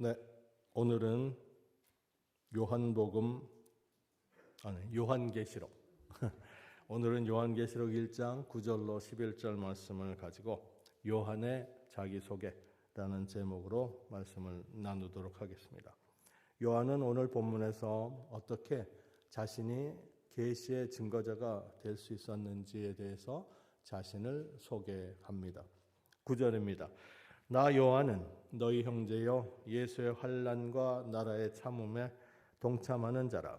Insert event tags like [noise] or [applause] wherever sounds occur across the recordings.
네, 오늘은 요한복음 아니 요한계시록 [laughs] 오늘은 요한계시록 1장 9절로 11절 말씀을 가지고 요한의 자기소개라는 제목으로 말씀을 나누도록 하겠습니다. 요한은 오늘 본문에서 어떻게 자신이 계시의 증거자가 될 수 있었는지에 대해서 자신을 소개합니다. 9절입니다. 나 요한은 너희 형제여 예수의 환란과 나라의 참음에 동참하는 자라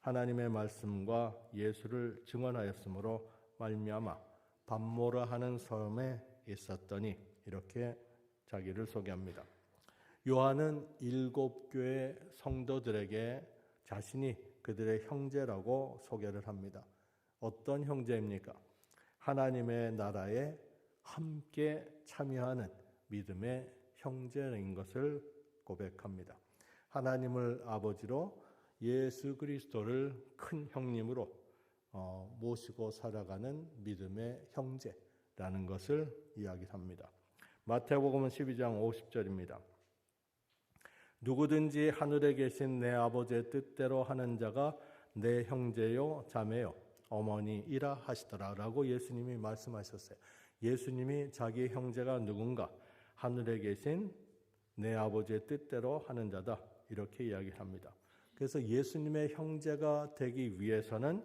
하나님의 말씀과 예수를 증언하였으므로 말미암아 밤모라 하는 섬에 있었더니 이렇게 자기를 소개합니다. 요한은 일곱 교회 성도들에게 자신이 그들의 형제라고 소개를 합니다. 어떤 형제입니까? 하나님의 나라에 함께 참여하는 믿음의 형제인 것을 고백합니다. 하나님을 아버지로 예수 그리스도를 큰 형님으로 어, 모시고 살아가는 믿음의 형제라는 것을 이야기합니다. 마태복음은 12장 50절입니다. 누구든지 하늘에 계신 내 아버지의 뜻대로 하는 자가 내 형제요 자매요 어머니이라 하시더라라고 예수님이 말씀하셨어요. 예수님이 자기 형제가 누군가 하늘에 계신 내 아버지의 뜻대로 하는 자다. 이렇게 이야기합니다. 그래서 예수님의 형제가 되기 위해서는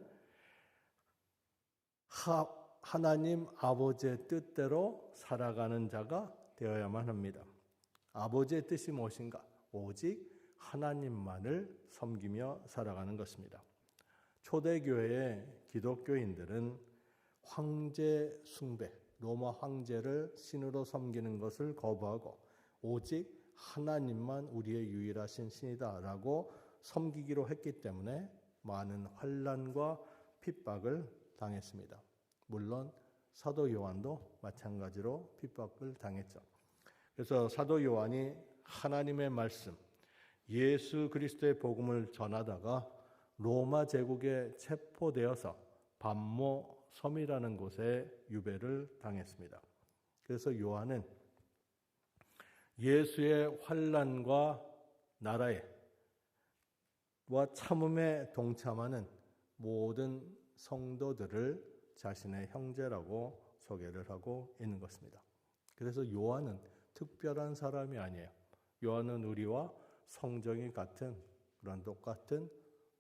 하, 하나님 아버지의 뜻대로 살아가는 자가 되어야만 합니다. 아버지의 뜻이 무엇인가? 오직 하나님만을 섬기며 살아가는 것입니다. 초대교회의 기독교인들은 황제 숭배, 로마 황제를 신으로 섬기는 것을 거부하고 오직 하나님만 우리의 유일하신 신이다라고 섬기기로 했기 때문에 많은 환란과 핍박을 당했습니다. 물론 사도 요한도 마찬가지로 핍박을 당했죠. 그래서 사도 요한이 하나님의 말씀, 예수 그리스도의 복음을 전하다가 로마 제국에 체포되어서 반모 섬이라는 곳에 유배를 당했습니다. 그래서 요한은 예수의 환란과 나라에 와 참음에 동참하는 모든 성도들을 자신의 형제라고 소개를 하고 있는 것입니다. 그래서 요한은 특별한 사람이 아니에요. 요한은 우리와 성정이 같은 그런 똑같은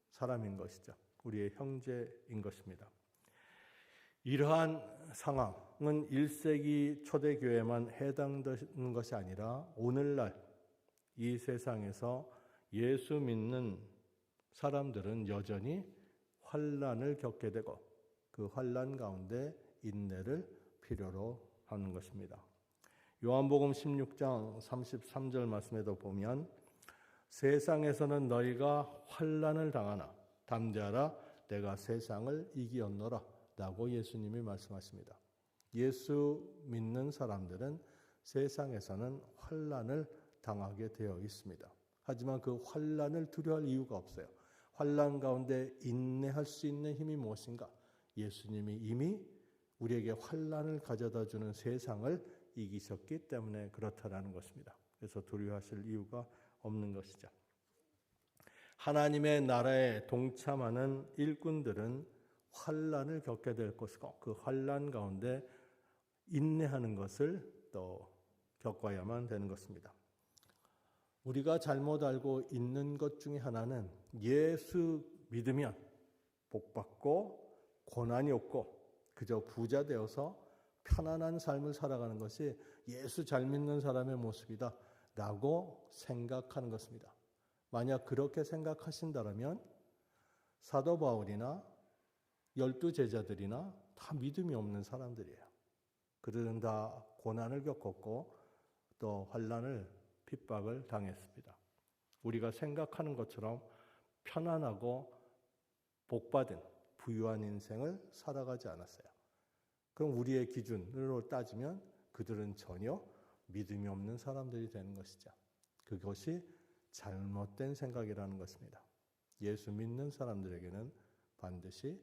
사람인 것이죠. 우리의 형제인 것입니다. 이러한 상황은 1세기 초대교회만 해당되는 것이 아니라 오늘날 이 세상에서 예수 믿는 사람들은 여전히 환란을 겪게 되고 그 환란 가운데 인내를 필요로 하는 것입니다. 요한복음 16장 33절 말씀에도 보면 세상에서는 너희가 환란을 당하나 담대하라 내가 세상을 이기었노라 라고 예수님이 말씀하십니다. 예수 믿는 사람들은 세상에서는 환란을 당하게 되어 있습니다. 하지만 그 환란을 두려워할 이유가 없어요. 환란 가운데 인내할 수 있는 힘이 무엇인가? 예수님이 이미 우리에게 환란을 가져다 주는 세상을 이기셨기 때문에 그렇다라는 것입니다. 그래서 두려워하실 이유가 없는 것이죠. 하나님의 나라에 동참하는 일꾼들은 환란을 겪게 될 것이고 그 환란 가운데 인내하는 것을 또 겪어야만 되는 것입니다. 우리가 잘못 알고 있는 것 중에 하나는 예수 믿으면 복 받고 고난이 없고 그저 부자 되어서 편안한 삶을 살아가는 것이 예수 잘 믿는 사람의 모습이다 라고 생각하는 것입니다. 만약 그렇게 생각하신다면 사도 바울이나 열두 제자들이나 다 믿음이 없는 사람들이에요. 그들은 다 고난을 겪었고 또 환란을 핍박을 당했습니다. 우리가 생각하는 것처럼 편안하고 복받은 부유한 인생을 살아가지 않았어요. 그럼 우리의 기준으로 따지면 그들은 전혀 믿음이 없는 사람들이 되는 것이죠. 그것이 잘못된 생각이라는 것입니다. 예수 믿는 사람들에게는 반드시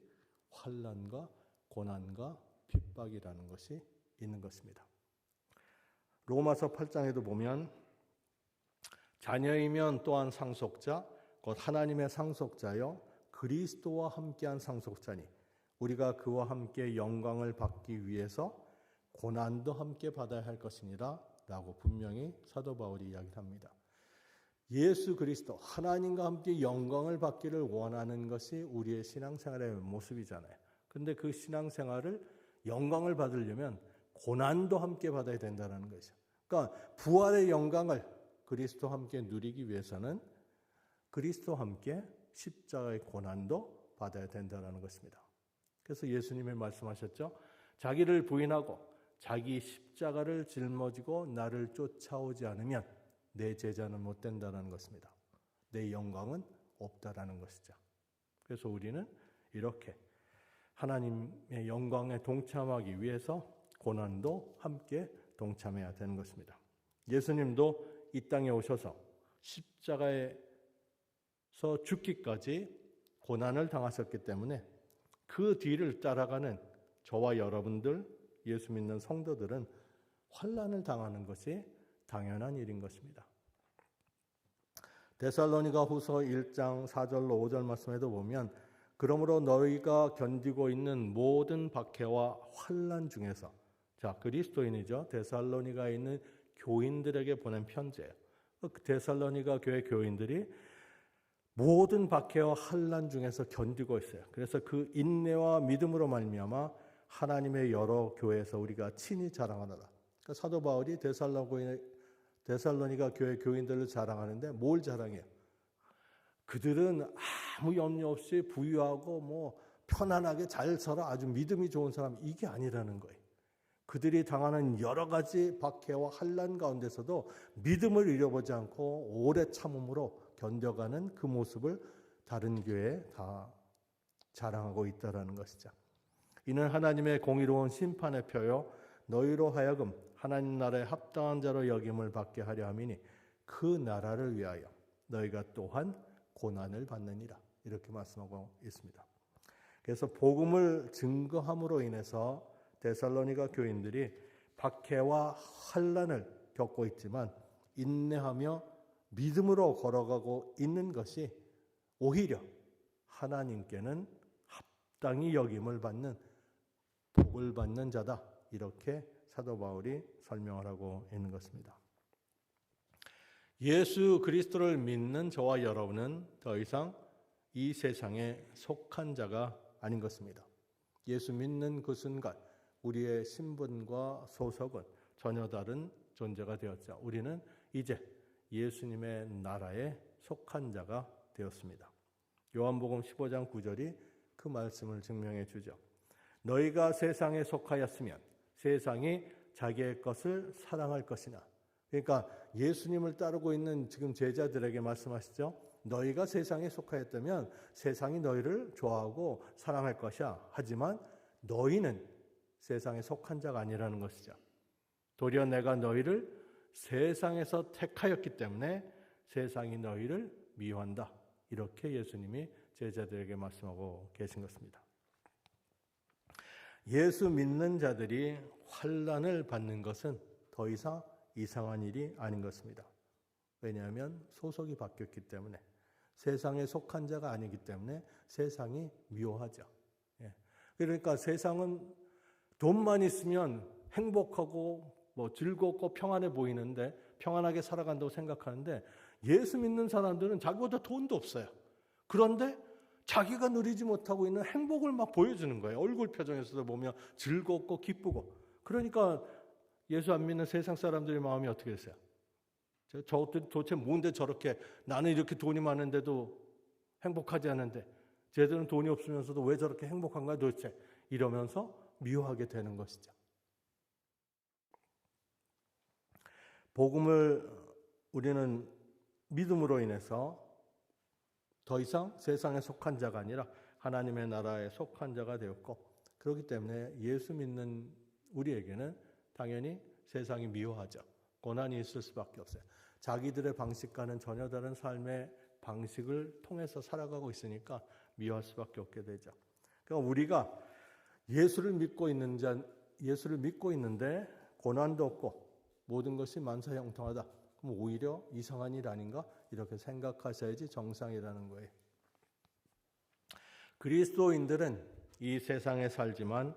환란과 고난과 핍박이라는 것이 있는 것입니다. 로마서 8장에도 보면 자녀이면 또한 상속자, 곧 하나님의 상속자요 그리스도와 함께한 상속자니 우리가 그와 함께 영광을 받기 위해서 고난도 함께 받아야 할 것이니라 라고 분명히 사도 바울이 이야기합니다. 예수 그리스도 하나님과 함께 영광을 받기를 원하는 것이 우리의 신앙생활의 모습이잖아요. 근데 그 신앙생활을 영광을 받으려면 고난도 함께 받아야 된다는 것이죠. 그러니까 부활의 영광을 그리스도 함께 누리기 위해서는 그리스도 함께 십자가의 고난도 받아야 된다는 것입니다. 그래서 예수님이 말씀하셨죠. 자기를 부인하고 자기 십자가를 짊어지고 나를 쫓아오지 않으면 내 제자는 못 된다는 것입니다. 내 영광은 없다라는 것이죠. 그래서 우리는 이렇게 하나님의 영광에 동참하기 위해서 고난도 함께 동참해야 되는 것입니다. 예수님도 이 땅에 오셔서 십자가에서 죽기까지 고난을 당하셨기 때문에 그 뒤를 따라가는 저와 여러분들 예수 믿는 성도들은 환란을 당하는 것이 당연한 일인 것입니다. 데살로니가 후서 1장 4절로 5절 말씀에도 보면 그러므로 너희가 견디고 있는 모든 박해와 환란 중에서 자 그리스도인이죠 데살로니가 있는 교인들에게 보낸 편지예요. 그 데살로니가 교회 교인들이 모든 박해와 환란 중에서 견디고 있어요. 그래서 그 인내와 믿음으로 말미암아 하나님의 여러 교회에서 우리가 친히 자랑하노라. 그러니까 사도 바울이 데살로니가 교회 교인들을 자랑하는데 뭘 자랑해요? 그들은 아무 염려 없이 부유하고 뭐 편안하게 잘 살아 아주 믿음이 좋은 사람 이게 아니라는 거예요. 그들이 당하는 여러 가지 박해와 환란 가운데서도 믿음을 잃어보지 않고 오래 참음으로 견뎌가는 그 모습을 다른 교회에 다 자랑하고 있다라는 것이죠. 이는 하나님의 공의로운 심판의 표요 너희로 하여금 하나님 나라에 합당한 자로 여김을 받게 하려 함이니 그 나라를 위하여 너희가 또한 고난을 받느니라 이렇게 말씀하고 있습니다. 그래서 복음을 증거함으로 인해서 데살로니가 교인들이 박해와 환란을 겪고 있지만 인내하며 믿음으로 걸어가고 있는 것이 오히려 하나님께는 합당히 여김을 받는 복을 받는 자다. 이렇게 사도 바울이 설명을 하고 있는 것입니다. 예수 그리스도를 믿는 저와 여러분은 더 이상 이 세상에 속한 자가 아닌 것입니다. 예수 믿는 그 순간 우리의 신분과 소속은 전혀 다른 존재가 되었죠. 우리는 이제 예수님의 나라에 속한 자가 되었습니다. 요한복음 15장 9절이 그 말씀을 증명해 주죠. 너희가 세상에 속하였으면 세상이 자기의 것을 사랑할 것이나. 그러니까 예수님을 따르고 있는 지금 제자들에게 말씀하시죠. 너희가 세상에 속하였다면 세상이 너희를 좋아하고 사랑할 것이야. 하지만 너희는 세상에 속한 자가 아니라는 것이죠. 도리어 내가 너희를 세상에서 택하였기 때문에 세상이 너희를 미워한다. 이렇게 예수님이 제자들에게 말씀하고 계신 것입니다. 예수 믿는 자들이 환란을 받는 것은 더 이상 이상한 일이 아닌 것입니다. 왜냐하면 소속이 바뀌었기 때문에 세상에 속한 자가 아니기 때문에 세상이 미워하죠. 예. 그러니까 세상은 돈만 있으면 행복하고 뭐 즐겁고 평안해 보이는데 평안하게 살아간다고 생각하는데 예수 믿는 사람들은 자기보다 돈도 없어요. 그런데 자기가 누리지 못하고 있는 행복을 막 보여주는 거예요. 얼굴 표정에서도 보면 즐겁고 기쁘고. 그러니까 예수 안 믿는 세상 사람들의 마음이 어떻게 됐어요? 저것들 도대체 뭔데 저렇게 나는 이렇게 돈이 많은데도 행복하지 않은데 쟤들은 돈이 없으면서도 왜 저렇게 행복한가 도대체 이러면서 미워하게 되는 것이죠. 복음을 우리는 믿음으로 인해서 더 이상 세상에 속한 자가 아니라 하나님의 나라에 속한 자가 되었고 그렇기 때문에 예수 믿는 우리에게는 당연히 세상이 미워하죠. 고난이 있을 수밖에 없어요. 자기들의 방식과는 전혀 다른 삶의 방식을 통해서 살아가고 있으니까 미워할 수밖에 없게 되죠. 그러니까 우리가 예수를 믿고 있는 자, 예수를 믿고 있는데 고난도 없고 모든 것이 만사 형통하다. 그럼 오히려 이상한 일 아닌가? 이렇게 생각하셔야지 정상이라는 거예요. 그리스도인들은 이 세상에 살지만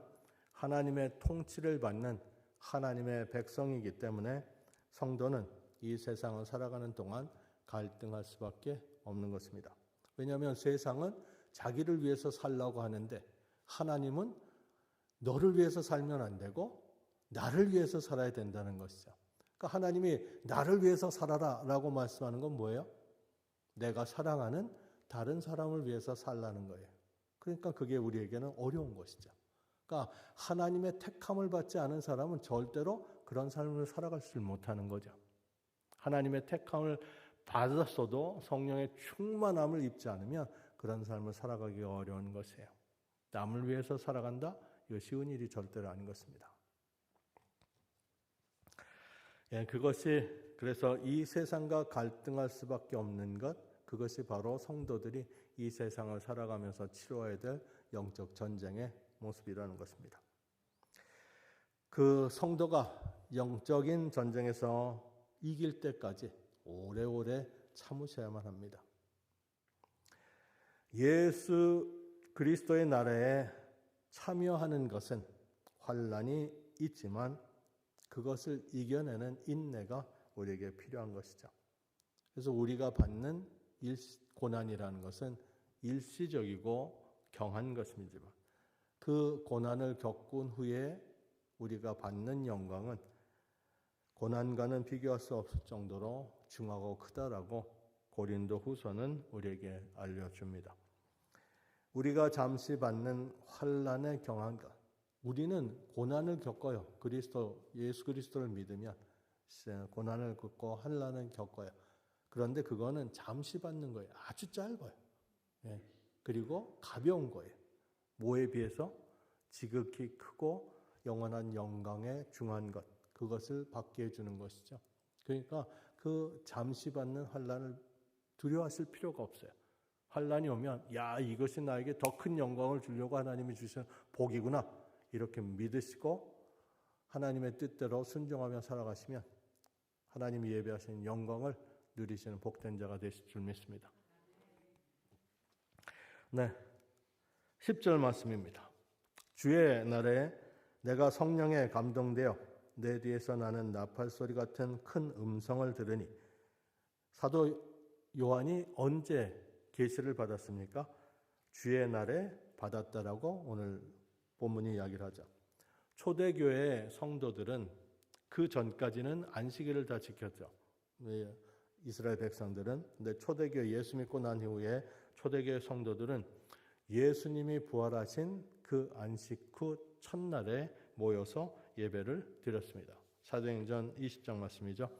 하나님의 통치를 받는 하나님의 백성이기 때문에 성도는 이 세상을 살아가는 동안 갈등할 수밖에 없는 것입니다. 왜냐하면 세상은 자기를 위해서 살라고 하는데 하나님은 너를 위해서 살면 안 되고 나를 위해서 살아야 된다는 것이죠. 그러니까 하나님이 나를 위해서 살아라 라고 말씀하는 건 뭐예요? 내가 사랑하는 다른 사람을 위해서 살라는 거예요. 그러니까 그게 우리에게는 어려운 것이죠. 그러니까 하나님의 택함을 받지 않은 사람은 절대로 그런 삶을 살아갈 수 못하는 거죠. 하나님의 택함을 받았어도 성령의 충만함을 입지 않으면 그런 삶을 살아가기가 어려운 것이에요. 남을 위해서 살아간다? 이거 쉬운 일이 절대로 아닌 것입니다. 예, 그것이 그래서 이 세상과 갈등할 수밖에 없는 것, 그것이 바로 성도들이 이 세상을 살아가면서 치러야 될 영적 전쟁의 모습이라는 것입니다. 그 성도가 영적인 전쟁에서 이길 때까지 오래오래 참으셔야만 합니다. 예수 그리스도의 나라에 참여하는 것은 환란이 있지만 그것을 이겨내는 인내가 우리에게 필요한 것이죠. 그래서 우리가 받는 고난이라는 것은 일시적이고 경한 것이지만 그 고난을 겪은 후에 우리가 받는 영광은 고난과는 비교할 수 없을 정도로 중하고 크다라고 고린도 후서는 우리에게 알려줍니다. 우리가 잠시 받는 환란의 경한 것, 우리는 고난을 겪어요. 그리스도 예수 그리스도를 믿으면 고난을 겪고 환란을 겪어요. 그런데 그거는 잠시 받는 거예요. 아주 짧아요. 예. 그리고 가벼운 거예요. 뭐에 비해서 지극히 크고 영원한 영광에 중한 것 그것을 받게 해주는 것이죠. 그러니까 그 잠시 받는 환란을 두려워하실 필요가 없어요. 환란이 오면 야 이것이 나에게 더 큰 영광을 주려고 하나님이 주신 복이구나 이렇게 믿으시고 하나님의 뜻대로 순종하며 살아가시면 하나님이 예배하신 영광을 누리시는 복된 자가 되실 줄 믿습니다. 네. 10절 말씀입니다. 주의 날에 내가 성령에 감동되어 내 뒤에서 나는 나팔 소리 같은 큰 음성을 들으니 사도 요한이 언제 계시를 받았습니까? 주의 날에 받았다라고 오늘 본문이 이야기를 하죠. 초대교회 성도들은 그 전까지는 안식일을 다 지켰죠. 이스라엘 백성들은 근데 초대교회 예수 믿고 난 이후에 초대교회 성도들은 예수님이 부활하신 그 안식 후 첫날에 모여서 예배를 드렸습니다. 사도행전 20장 말씀이죠.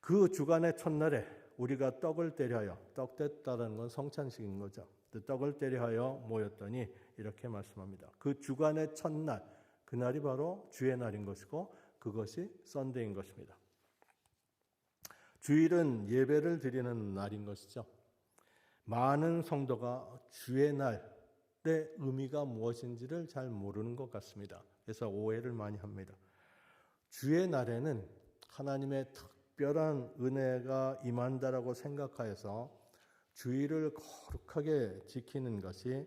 그 주간의 첫날에 우리가 떡을 때려하여 떡 뗐다는 건 성찬식인 거죠. 그 떡을 때려하여 모였더니 이렇게 말씀합니다. 그 주간의 첫날 그날이 바로 주의 날인 것이고 그것이 썬데이인 것입니다. 주일은 예배를 드리는 날인 것이죠. 많은 성도가 주의 날의 의미가 무엇인지를 잘 모르는 것 같습니다. 그래서 오해를 많이 합니다. 주의 날에는 하나님의 특별한 은혜가 임한다라고 생각하여서 주의를 거룩하게 지키는 것이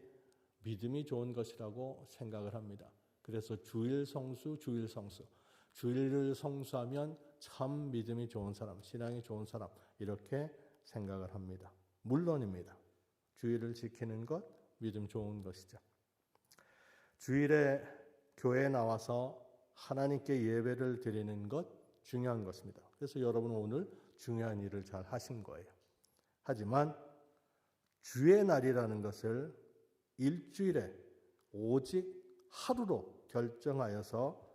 믿음이 좋은 것이라고 생각을 합니다. 그래서 주일 성수, 주일 성수. 주일을 성수하면 참 믿음이 좋은 사람, 신앙이 좋은 사람, 이렇게 생각을 합니다. 물론입니다. 주일을 지키는 것, 믿음 좋은 것이죠. 주일에 교회에 나와서 하나님께 예배를 드리는 것 중요한 것입니다. 그래서 여러분은 오늘 중요한 일을 잘 하신 거예요. 하지만 주의 날이라는 것을 일주일에 오직 하루로 결정하여서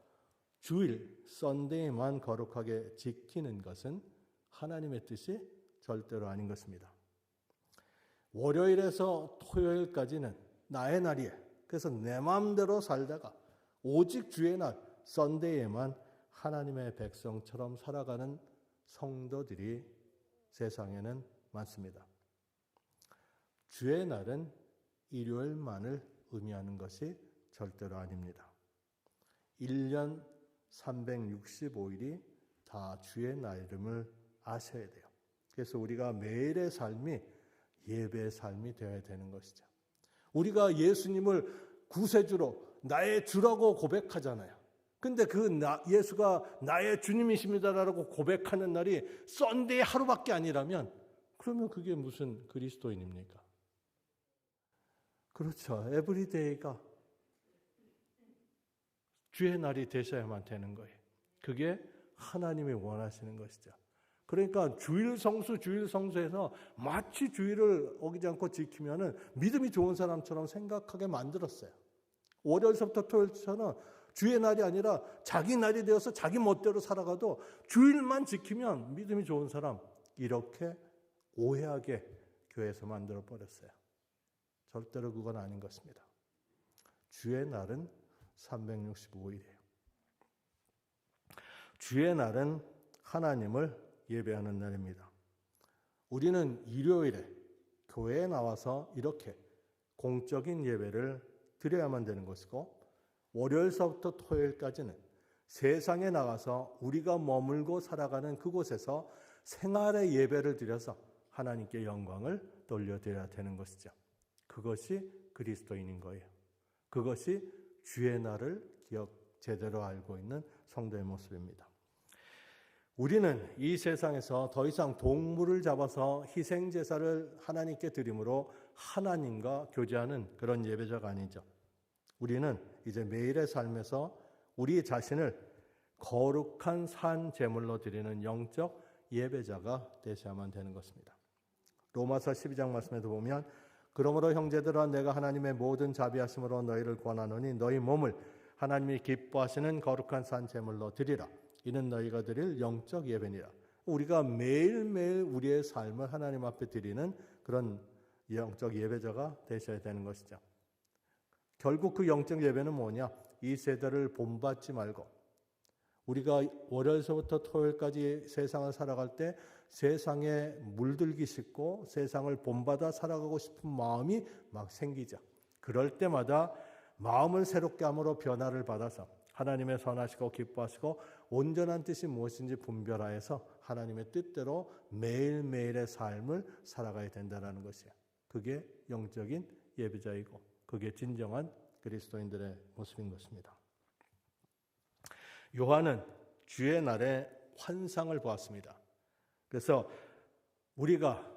주일, 썬데이만 거룩하게 지키는 것은 하나님의 뜻이 절대로 아닌 것입니다. 월요일에서 토요일까지는 나의 날이에요. 그래서 내 마음대로 살다가 오직 주의 날, 썬데이에만 하나님의 백성처럼 살아가는 성도들이 세상에는 많습니다. 주의 날은 일요일만을 의미하는 것이 절대로 아닙니다. 1년 365일이 다 주의 날임을 아셔야 돼요. 그래서 우리가 매일의 삶이 예배의 삶이 되어야 되는 것이죠. 우리가 예수님을 구세주로 나의 주라고 고백하잖아요. 근데 그 나, 예수가 나의 주님이십니다라고 고백하는 날이 썬데이 하루밖에 아니라면 그러면 그게 무슨 그리스도인입니까? 그렇죠. 에브리데이가 주의 날이 되셔야만 되는 거예요. 그게 하나님이 원하시는 것이죠. 그러니까 주일 성수 주일 성수에서 마치 주일을 어기지 않고 지키면은 믿음이 좋은 사람처럼 생각하게 만들었어요. 월요일서부터 토요일처럼 주의 날이 아니라 자기 날이 되어서 자기 멋대로 살아가도 주일만 지키면 믿음이 좋은 사람 이렇게 오해하게 교회에서 만들어 버렸어요. 절대로 그건 아닌 것입니다. 주의 날은 365일이에요. 주의 날은 하나님을 예배하는 날입니다. 우리는 일요일에 교회에 나와서 이렇게 공적인 예배를 드려야만 되는 것이고 월요일서부터 토요일까지는 세상에 나가서 우리가 머물고 살아가는 그곳에서 생활의 예배를 드려서 하나님께 영광을 돌려드려야 되는 것이죠. 그것이 그리스도인인 거예요. 그것이 주의 날을 기억 제대로 알고 있는 성도의 모습입니다. 우리는 이 세상에서 더 이상 동물을 잡아서 희생 제사를 하나님께 드림으로 하나님과 교제하는 그런 예배자가 아니죠. 우리는 이제 매일의 삶에서 우리 자신을 거룩한 산 제물로 드리는 영적 예배자가 되셔야만 되는 것입니다. 로마서 12장 말씀에도 보면 그러므로 형제들아 내가 하나님의 모든 자비하심으로 너희를 권하노니 너희 몸을 하나님이 기뻐하시는 거룩한 산 제물로 드리라. 이는 너희가 드릴 영적 예배니라. 우리가 매일매일 우리의 삶을 하나님 앞에 드리는 그런 영적 예배자가 되셔야 되는 것이죠. 결국 그 영적 예배는 뭐냐? 이 세대를 본받지 말고 우리가 월요일서부터 토요일까지 세상을 살아갈 때 세상에 물들기 싶고 세상을 본받아 살아가고 싶은 마음이 막 생기죠. 그럴 때마다 마음을 새롭게 함으로 변화를 받아서 하나님의 선하시고 기뻐하시고 온전한 뜻이 무엇인지 분별하여서 하나님의 뜻대로 매일매일의 삶을 살아가야 된다는 것이에요. 그게 영적인 예배자이고 그게 진정한 그리스도인들의 모습인 것입니다. 요한은 주의 날에 환상을 보았습니다. 그래서 우리가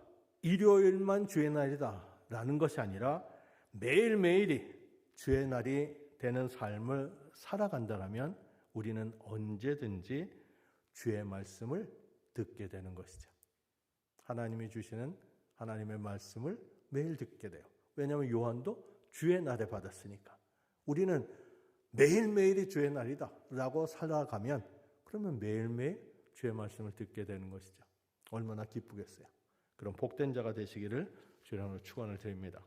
일요일만 주의 날이다 라는 것이 아니라 매일매일이 주의 날이 되는 삶을 살아간다면 우리는 언제든지 주의 말씀을 듣게 되는 것이죠. 하나님이 주시는 하나님의 말씀을 매일 듣게 돼요. 왜냐하면 요한도 주의 날에 받았으니까. 우리는 매일매일이 주의 날이다 라고 살아가면 그러면 매일매일 주의 말씀을 듣게 되는 것이죠. 얼마나 기쁘겠어요. 그럼 복된 자가 되시기를 주님으로 축원을 드립니다.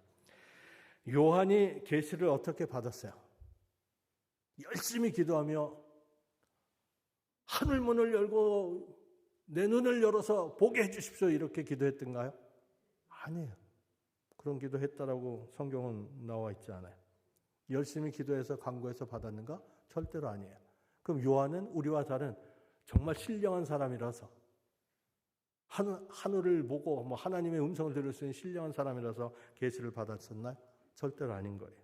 요한이 계시를 어떻게 받았어요? 열심히 기도하며 하늘 문을 열고 내 눈을 열어서 보게 해 주십시오 이렇게 기도했던가요? 아니에요. 그런 기도했다라고 성경은 나와 있지 않아요. 열심히 기도해서 간구해서 받았는가? 절대로 아니에요. 그럼 요한은 우리와 다른 정말 신령한 사람이라서 하늘을 보고 뭐 하나님의 음성을 들을 수 있는 신령한 사람이라서 계시를 받았었나요? 절대로 아닌 거예요.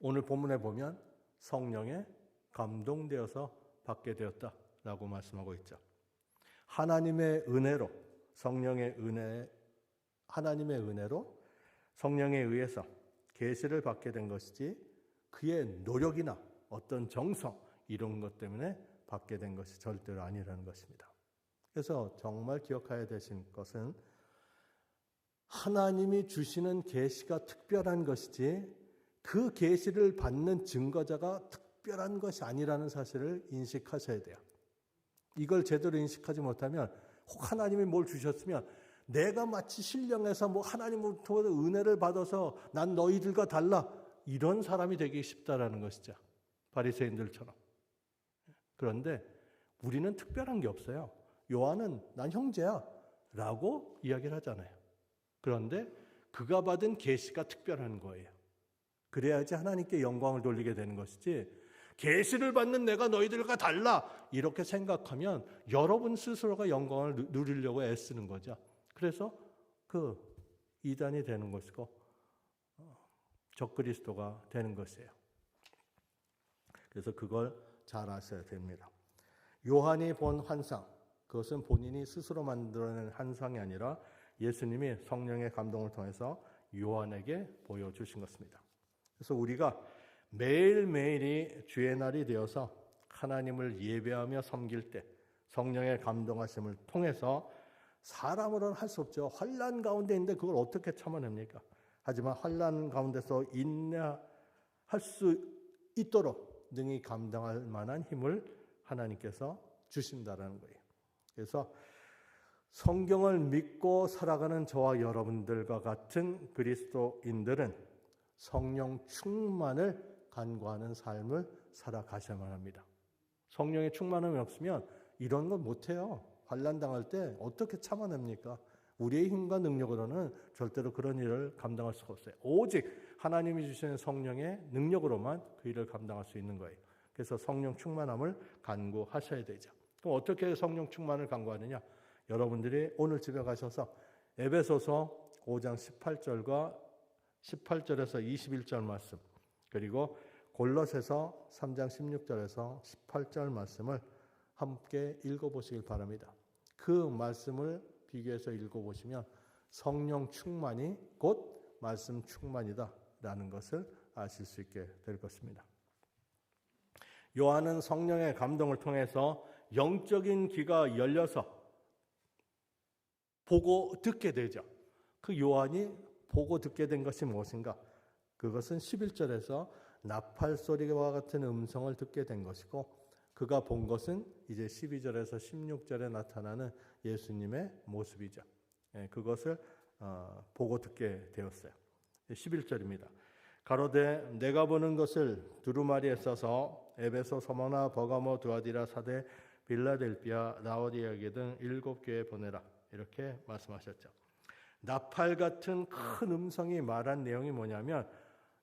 오늘 본문에 보면 성령에 감동되어서 받게 되었다라고 말씀하고 있죠. 하나님의 은혜로 성령의 은혜 하나님의 은혜로 성령에 의해서 계시를 받게 된 것이지 그의 노력이나 어떤 정성 이런 것 때문에 받게 된 것이 절대로 아니라는 것입니다. 그래서 정말 기억해야 되신 것은 하나님이 주시는 계시가 특별한 것이지 그 계시를 받는 증거자가 특별한 것이 아니라는 사실을 인식하셔야 돼요. 이걸 제대로 인식하지 못하면 혹 하나님이 뭘 주셨으면 내가 마치 신령해서 뭐 하나님으로부터 은혜를 받아서 난 너희들과 달라 이런 사람이 되기 쉽다라는 것이죠. 바리새인들처럼. 그런데 우리는 특별한 게 없어요. 요한은 난 형제야 라고 이야기를 하잖아요. 그런데 그가 받은 계시가 특별한 거예요. 그래야지 하나님께 영광을 돌리게 되는 것이지 계시를 받는 내가 너희들과 달라 이렇게 생각하면 여러분 스스로가 영광을 누- 누리려고 애쓰는 거죠. 그래서 그 이단이 되는 것이고 어, 적그리스도가 되는 것이에요. 그래서 그걸 잘 아셔야 됩니다. 요한이 본 환상 그것은 본인이 스스로 만들어낸 환상이 아니라 예수님이 성령의 감동을 통해서 요한에게 보여주신 것입니다. 그래서 우리가 매일매일이 주의 날이 되어서 하나님을 예배하며 섬길 때 성령의 감동하심을 통해서 사람으로는 할 수 없죠. 환란 가운데 있는데 그걸 어떻게 참아냅니까? 하지만 환란 가운데서 인내할 수 있도록 능히 감당할 만한 힘을 하나님께서 주신다라는 거예요. 그래서 성경을 믿고 살아가는 저와 여러분들과 같은 그리스도인들은 성령 충만을 간구하는 삶을 살아가셔야만 합니다. 성령의 충만함이 없으면 이런 건 못해요. 환란 당할 때 어떻게 참아냅니까? 우리의 힘과 능력으로는 절대로 그런 일을 감당할 수가 없어요. 오직 하나님이 주시는 성령의 능력으로만 그 일을 감당할 수 있는 거예요. 그래서 성령 충만함을 간구하셔야 되죠. 그럼 어떻게 성령 충만을 간구하느냐? 여러분들이 오늘 집에 가셔서 에베소서 5장 18절과 18절에서 21절 말씀 그리고 골로새서 3장 16절에서 18절 말씀을 함께 읽어보시길 바랍니다. 그 말씀을 비교해서 읽어보시면 성령 충만이 곧 말씀 충만이다라는 것을 아실 수 있게 될 것입니다. 요한은 성령의 감동을 통해서 영적인 귀가 열려서 보고 듣게 되죠. 그 요한이 보고 듣게 된 것이 무엇인가? 그것은 11절에서 나팔 소리와 같은 음성을 듣게 된 것이고 그가 본 것은 이제 12절에서 16절에 나타나는 예수님의 모습이죠. 예, 그것을 어, 보고 듣게 되었어요. 11절입니다. 가로되 내가 보는 것을 두루마리에 써서 에베소 서머나 버가모 두아디라 사대 빌라델비아 라오디아게 등 일곱 교회 보내라 이렇게 말씀하셨죠. 나팔 같은 큰 음성이 말한 내용이 뭐냐면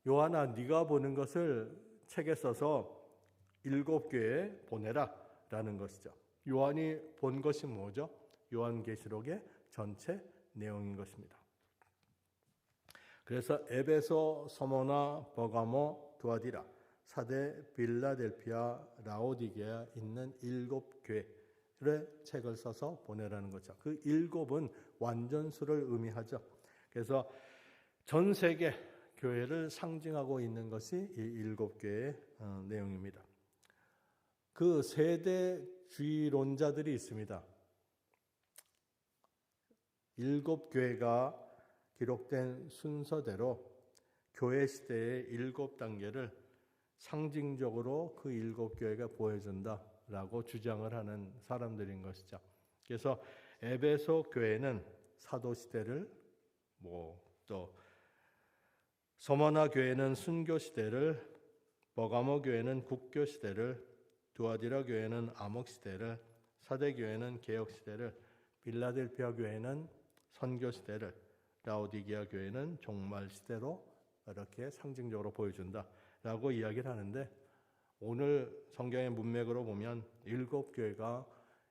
요한아 네가 보는 것을 책에 써서 일곱 교회에 보내라라는 것이죠. 요한이 본 것이 뭐죠? 요한계시록의 전체 내용인 것입니다. 그래서 에베소, 서모나, 버가모, 두아디라, 사대, 빌라델피아, 라오디게아 있는 일곱 교회를 책을 써서 보내라는 거죠. 그 일곱은 완전수를 의미하죠. 그래서 전 세계 교회를 상징하고 있는 것이 이 일곱 개의 어, 내용입니다. 그 세대 주의론자들이 있습니다. 일곱 교회가 기록된 순서대로 교회 시대의 일곱 단계를 상징적으로 그 일곱 교회가 보여준다라고 주장을 하는 사람들인 것이죠. 그래서 에베소 교회는 사도 시대를 뭐또 서머나 교회는 순교 시대를 버가모 교회는 국교 시대를 두아디라 교회는 암흑 시대를 사대 교회는 개혁 시대를 빌라델피아 교회는 선교 시대를 라오디게아 교회는 종말 시대로 이렇게 상징적으로 보여준다라고 이야기를 하는데 오늘 성경의 문맥으로 보면 일곱 교회가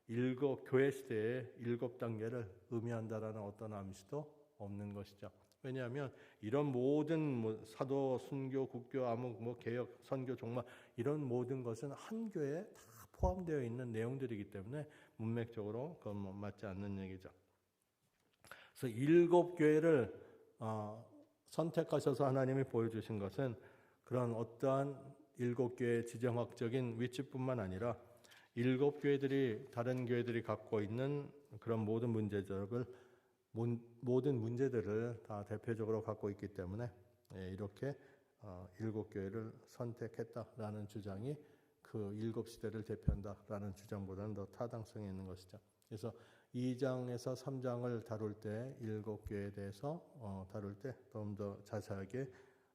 일곱 교회 시대의 일곱 단계를 의미한다라는 어떤 암시도 없는 것이죠. 왜냐하면 이런 모든 뭐 사도, 순교, 국교, 암흑, 뭐 개혁, 선교, 종말 이런 모든 것은 한 교회에 다 포함되어 있는 내용들이기 때문에 문맥적으로 그건 뭐 맞지 않는 얘기죠. 그래서 일곱 교회를 어, 선택하셔서 하나님이 보여주신 것은 그런 어떠한 일곱 교회의 지정학적인 위치뿐만 아니라 일곱 교회들이 다른 교회들이 갖고 있는 그런 모든 문제들을 모든 문제들을 다 대표적으로 갖고 있기 때문에 예, 이렇게 어, 일곱 교회를 선택했다라는 주장이 그 일곱 시대를 대표한다라는 주장보다는 더 타당성이 있는 것이죠. 그래서 2장에서 3장을 다룰 때 일곱 교회에 대해서 어, 다룰 때 좀 더 자세하게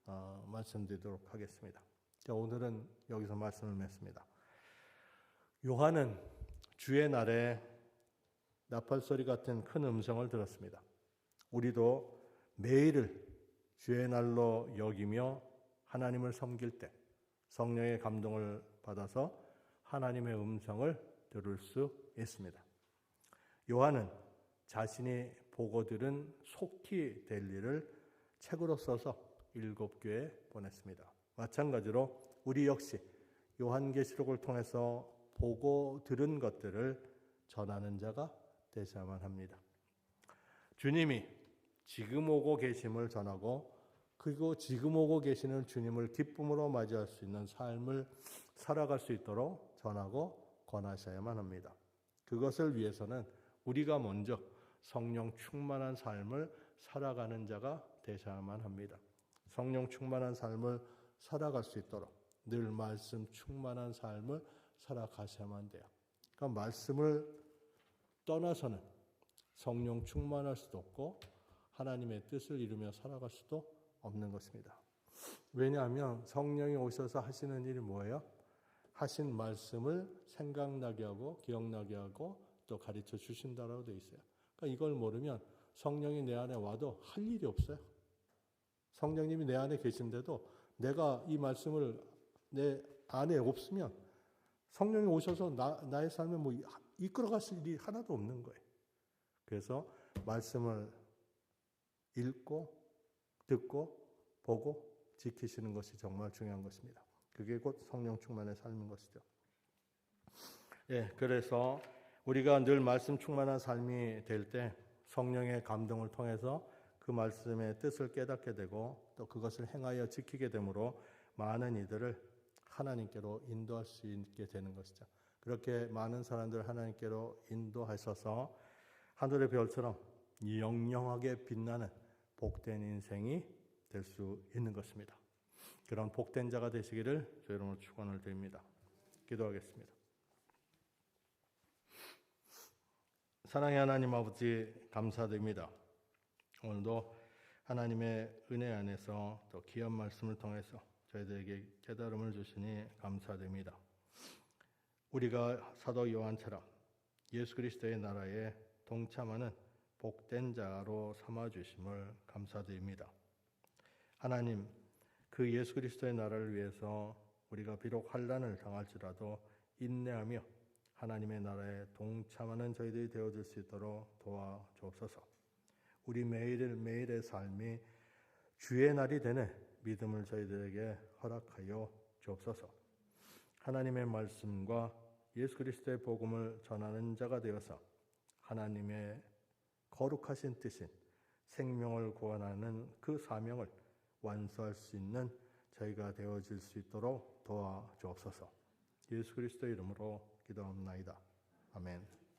어, 말씀드리도록 하겠습니다. 자, 오늘은 여기서 말씀을 맺습니다. 요한은 주의 날에 나팔 소리 같은 큰 음성을 들었습니다. 우리도 매일을 주의 날로 여기며 하나님을 섬길 때 성령의 감동을 받아서 하나님의 음성을 들을 수 있습니다. 요한은 자신이 보고 들은 속히 될 일을 책으로 써서 일곱 교회에 보냈습니다. 마찬가지로 우리 역시 요한계시록을 통해서 보고 들은 것들을 전하는 자가 되셔야만 합니다. 주님이 지금 오고 계심을 전하고 그리고 지금 오고 계시는 주님을 기쁨으로 맞이할 수 있는 삶을 살아갈 수 있도록 전하고 권하셔야만 합니다. 그것을 위해서는 우리가 먼저 성령 충만한 삶을 살아가는 자가 되셔야만 합니다. 성령 충만한 삶을 살아갈 수 있도록 늘 말씀 충만한 삶을 살아가셔야만 돼요. 그러니까 말씀을 떠나서는 성령 충만할 수도 없고 하나님의 뜻을 이루며 살아갈 수도 없는 것입니다. 왜냐하면 성령이 오셔서 하시는 일이 뭐예요? 하신 말씀을 생각나게 하고 기억나게 하고 또 가르쳐 주신다라고 되어 있어요. 그러니까 이걸 모르면 성령이 내 안에 와도 할 일이 없어요. 성령님이 내 안에 계신데도 내가 이 말씀을 내 안에 없으면 성령이 오셔서 나, 나의 삶에 뭐 이끌어 가실 일이 하나도 없는 거예요. 그래서 말씀을 읽고 듣고 보고 지키시는 것이 정말 중요한 것입니다. 그게 곧 성령 충만의 삶인 것이죠. 예, 그래서 우리가 늘 말씀 충만한 삶이 될 때 성령의 감동을 통해서 그 말씀의 뜻을 깨닫게 되고 또 그것을 행하여 지키게 되므로 많은 이들을 하나님께로 인도할 수 있게 되는 것이죠. 그렇게 많은 사람들 하나님께로 인도하셔서 하늘의 별처럼 영영하게 빛나는 복된 인생이 될 수 있는 것입니다. 그런 복된 자가 되시기를 저 여러분 축원을 드립니다. 기도하겠습니다. 사랑의 하나님 아버지 감사드립니다. 오늘도 하나님의 은혜 안에서 또 귀한 말씀을 통해서 저희들에게 깨달음을 주시니 감사드립니다. 우리가 사도 요한처럼 예수 그리스도의 나라에 동참하는 복된 자로 삼아 주심을 감사드립니다. 하나님, 그 예수 그리스도의 나라를 위해서 우리가 비록 환란을 당할지라도 인내하며 하나님의 나라에 동참하는 저희들이 되어줄 수 있도록 도와 주옵소서. 우리 매일 매일의 삶이 주의 날이 되는 믿음을 저희들에게 허락하여 주옵소서. 하나님의 말씀과 예수 그리스도의 복음을 전하는 자가 되어서 하나님의 거룩하신 뜻인 생명을 구원하는 그 사명을 완수할 수 있는 저희가 되어질 수 있도록 도와 주옵소서. 예수 그리스도 이름으로 기도합나이다. 아멘.